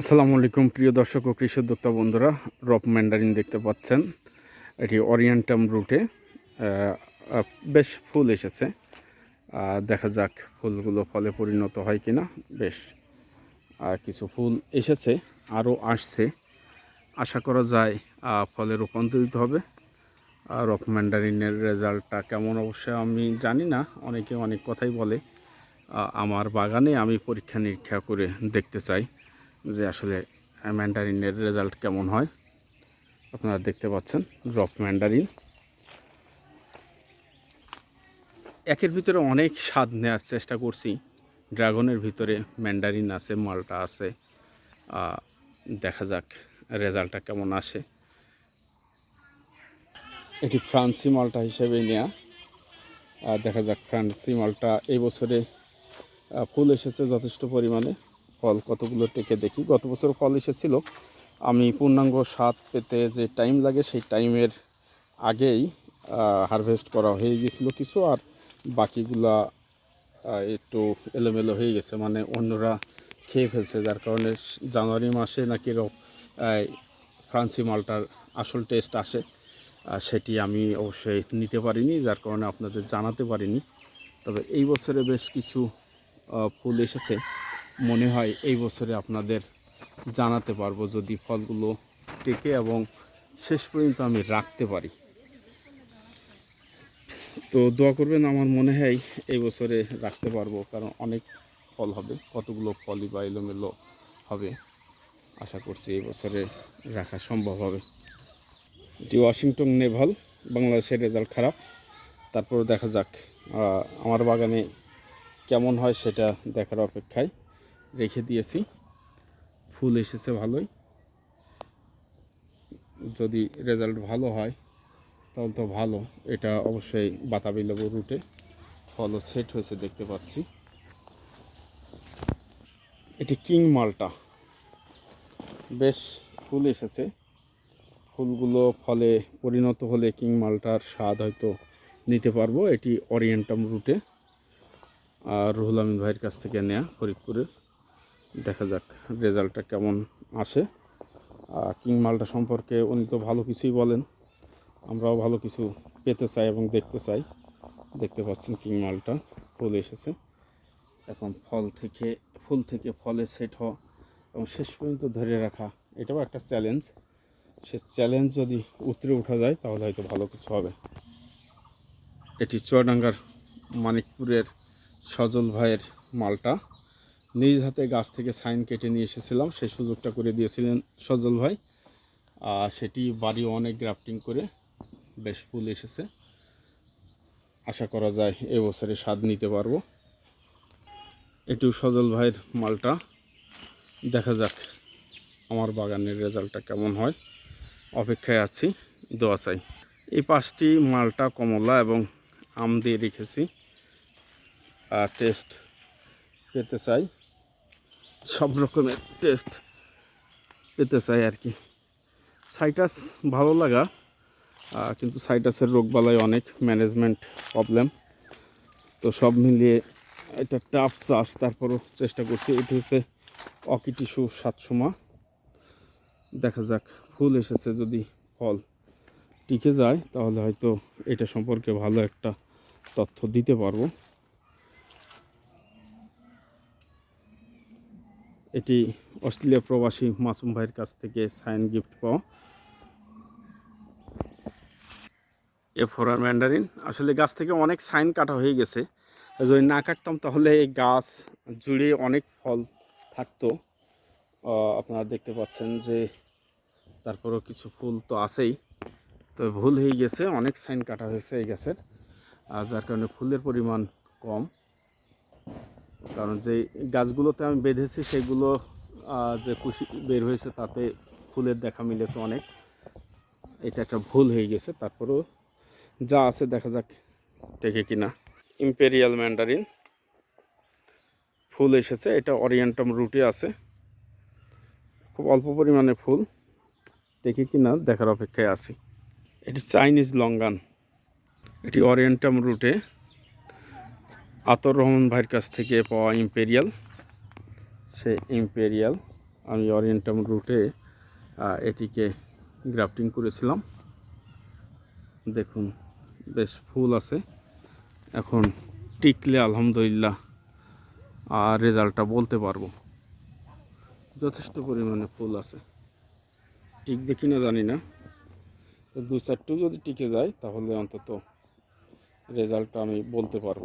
আসসালামু আলাইকুম প্রিয় দর্শক ও কৃষি উদ্যোক্তা বন্ধুরা। রপ ম্যান্ডারিন দেখতে পাচ্ছেন। এটি অরিয়েন্টাম রুটে বেশ ফুল এসেছে। দেখা যাক ফুলগুলো ফলে পরিণত হয় কিনা। বেশ আহ, কিছু ফুল এসেছে আরও আসছে। আশা করা যায় ফলে রূপান্তরিত হবে। রক ম্যান্ডারিনের রেজাল্টটা কেমন অবশ্যই আমি জানি না। অনেকে অনেক কথাই বলে আমার বাগানে আমি পরীক্ষা নিরীক্ষা করে দেখতে চাই। যে আসলে ম্যান্ডারিনের রেজাল্ট কেমন হয়, আপনারা দেখতে পাচ্ছেন রক ম্যান্ডারিন একের ভিতরে অনেক স্বাদ নেওয়ার চেষ্টা করছি। ড্রাগনের ভিতরে ম্যান্ডারিন আছে, মালটা আছে। দেখা যাক রেজাল্টটা কেমন আসে। এটি ফ্রান্সি মালটা হিসেবে আর দেখা যাক ফ্রান্সি মালটা এই বছরে ফুল এসেছে যথেষ্ট পরিমাণে। ফল কতগুলো টেকে দেখি। গত বছর ফল এসেছিল। আমি পূর্ণাঙ্গ স্বাদ পেতে যে টাইম লাগে সেই টাইমের আগেই হারভেস্ট করা হয়ে গেছিল কিছু আর বাকিগুলা একটু এলোমেলো হয়ে গেছে। মানে অন্যরা খেয়ে ফেলছে, যার কারণে জানুয়ারি মাসে নাকি ফ্রান্সি মালটার আসল টেস্ট আসে। সেটি আমি অবশ্যই নিতে পারিনি, যার কারণে আপনাদের জানাতে পারিনি। তবে এই বছরে বেশ কিছু ফুল এসেছে। মনে হয় এই বছরে আপনাদের জানাতে পারব যদি ফলগুলো টেকে এবং শেষ পর্যন্ত আমি রাখতে পারি। তো দোয়া করবেন আমার মনে হয় এই বছরে রাখতে পারব, কারণ অনেক ফল হবে, কতগুলো ফলই বা এলোমেলো হবে, আশা করছি এই বছরে রাখা সম্ভব হবে। এটি ওয়াশিংটন নেভাল, বাংলাদেশের রেজাল্ট খারাপ। তারপরে দেখা যাক আমার বাগানে কেমন হয় সেটা দেখার অপেক্ষায়। রেখে দিয়েছি। ফুল এসেছে ভালোই। যদি রেজাল্ট ভালো হয়, তাহলে তো ভালো। এটা অবশ্যই বাতাবি লেবু রুটে। ফলও সেট হয়েছে দেখতে পাচ্ছি। এটি কিং মালটা। বেশ ফুল এসেছে। ফুলগুলো ফলে পরিণত হলে কিং মালটার স্বাদ হয়তো নিতে পারব। এটি অরিয়েন্টাম রুটে আর রুহুল আমিন ভাইয়ের কাছ থেকে নেয়া ফরিদপুরের। দেখা যাক রেজাল্টটা কেমন আসে। আর কিং মালটা সম্পর্কে উনি তো ভালো কিছুই বলেন। আমরাও ভালো কিছু পেতে চাই এবং দেখতে চাই। দেখতে পাচ্ছেন কিং মালটা ফুল এসেছে। এখন ফল থেকে, ফুল থেকে ফলে সেট হওয়া এবং শেষ পর্যন্ত ধরে রাখা, এটাও একটা চ্যালেঞ্জ সে চ্যালেঞ্জ যদি উতরে ওঠা যায়, তাহলে হয়তো ভালো কিছু হবে। এটি চুয়াডাঙ্গার মানিকপুরের সজল ভাইয়ের মালটা। নিজ হাতে গাছ থেকে সাইন কেটে নিয়ে এসেছিলাম। সেই সুযোগটা করে দিয়েছিলেন সজল ভাই। আর সেটি বাড়ি অনেক গ্রাফটিং করে বেশ ফুল এসেছে। আশা করা যায় এবছরে স্বাদ নিতে পারব। এটিও সজল ভাইয়ের মালটা। দেখা যাক আমার বাগানের রেজাল্টটা কেমন হয়। অপেক্ষায় আছি, দোয়া চাই। এই পাঁচটি মালটা কমলা এবং আম দিয়ে রেখেছি। আর টেস্ট পেতে চাই। সব রকমের টেস্ট পেতে চাই আর কি। সাইটাস ভালো লাগা কিন্তু সাইটাসের রোগবালাই অনেক ম্যানেজমেন্ট প্রবলেম তো সব মিলিয়ে এটা টাফ চাষ, তারপরও চেষ্টা করছি। এটি হচ্ছে অকি অকিটিসু সাতসমা দেখা যাক, ফুল এসেছে যদি ফল টিকে যায়, তাহলে হয়তো এটা সম্পর্কে ভালো একটা তথ্য দিতে পারব। এটি অস্ট্রেলিয়া প্রবাসী মাসুম ভাইয়ের কাছ থেকে সাইন গিফট পাওয়া। এ ফোরার ম্যান্ডারিন আসলে গাছ থেকে অনেক সাইন কাটা হয়ে গেছে। যদি না কাটতাম তাহলে এই গাছ জুড়ে অনেক ফল থাকতো। আপনারা দেখতে পাচ্ছেন যে তারপরেও কিছু ফুল তো আছেই। তো ভুল হয়ে গেছে, অনেক সাইন কাটা হয়েছে এই গাছের। আর যার কারণে ফুলের পরিমাণ কম। কারণ যে গাছগুলোতে আমি বেঁধেছি, সেগুলো যে কুশি বের হয়েছে, তাতে ফুলের দেখা মিলেছে অনেক। এটা একটা ভুল হয়ে গেছে, তারপরেও যা আছে দেখা যাক টেকে কিনা। ইম্পেরিয়াল ম্যান্ডারিন, ফুল এসেছে, এটা অরিয়েন্টাম রুটে আছে। খুব অল্প পরিমাণে ফুল, দেখি কিনা, দেখার অপেক্ষায় আছি। এটি চাইনিজ লঙ্গান, এটি অরিয়েন্টাম রুটে। আতর রহমান ভাইয়ের কাছ থেকে পাওয়া ইম্পেরিয়াল। সে ইম্পেরিয়াল, আমি অরিয়েন্টাম রুটে এটিকে গ্রাফটিং করেছিলাম। দেখুন, বেশ ফুল আছে। এখন টিকলে আলহামদুলিল্লাহ আর রেজাল্টটা বলতে পারব। যথেষ্ট পরিমাণে ফুল আছে। টিকবে কি না জানি না। তো দু চারটেও যদি টিকে যায়, তাহলে অন্তত রেজাল্টটা আমি বলতে পারব।